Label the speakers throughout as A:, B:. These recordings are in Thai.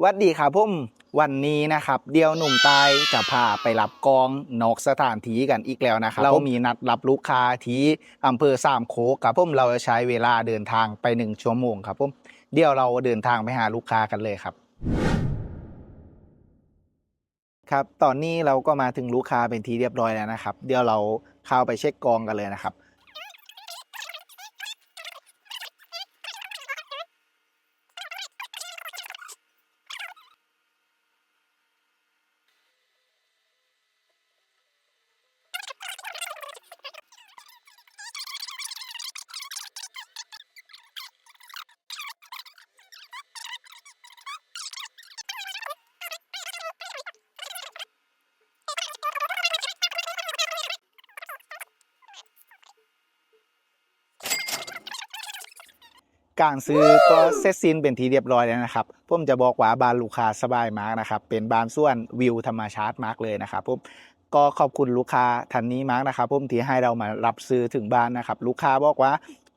A: หวัดดีครับผมวันนี้นะครับ เดียวหนุ่มตายจะพาไปรับกองนอกสถานที่กันอีกแล้วนะครับ เรามีนัดรับลูกค้าที่อำเภอสามโคกครับผมเราจะใช้เวลาเดินทางไปหนึ่งชั่วโมงครับผมเดี๋ยวเราเดินทางไปหาลูกค้ากันเลยครับ ครับตอนนี้เราก็มาถึงลูกค้าเป็นที่เรียบร้อยแล้วนะครับ เดี๋ยวเราเข้าไปเช็คกองกันเลยนะครับ การซื้อก็เสร็จสิ้นเป็นทีเรียบร้อยแล้วนะครับผมจะบอกว่าบานลูกค้าสบายมากนะครับเป็นบานส่วนวิวธรรมชาติมากเลยนะครับผมก็ขอบคุณลูกค้าท่านนี้มากนะครับผมที่ให้เรามารับซื้อถึงบ้านนะครับ ลูกค้าบอกว่า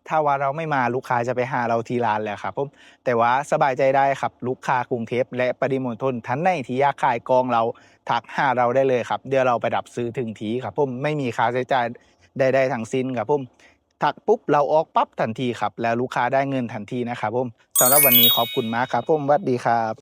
A: ถ้าว่าเราไม่มาลูกค้าจะไปหาเราที่ร้านแล้วครับผมแต่ว่าสบายใจได้ครับลูกค้ากรุงเทพและปริมณฑลท่านไหนที่อยากขายกองเราทักหาเราได้เลยครับ เดี๋ยวเราไปรับซื้อถึงทีครับผมไม่มีค่าใช้จ่ายใดๆทั้งสิ้นครับผม ถักปุ๊บเราออกปั๊บทันทีครับ แล้วลูกค้าได้เงินทันทีนะครับผมสำหรับวันนี้ขอบคุณมากครับผมสวัสดีครับ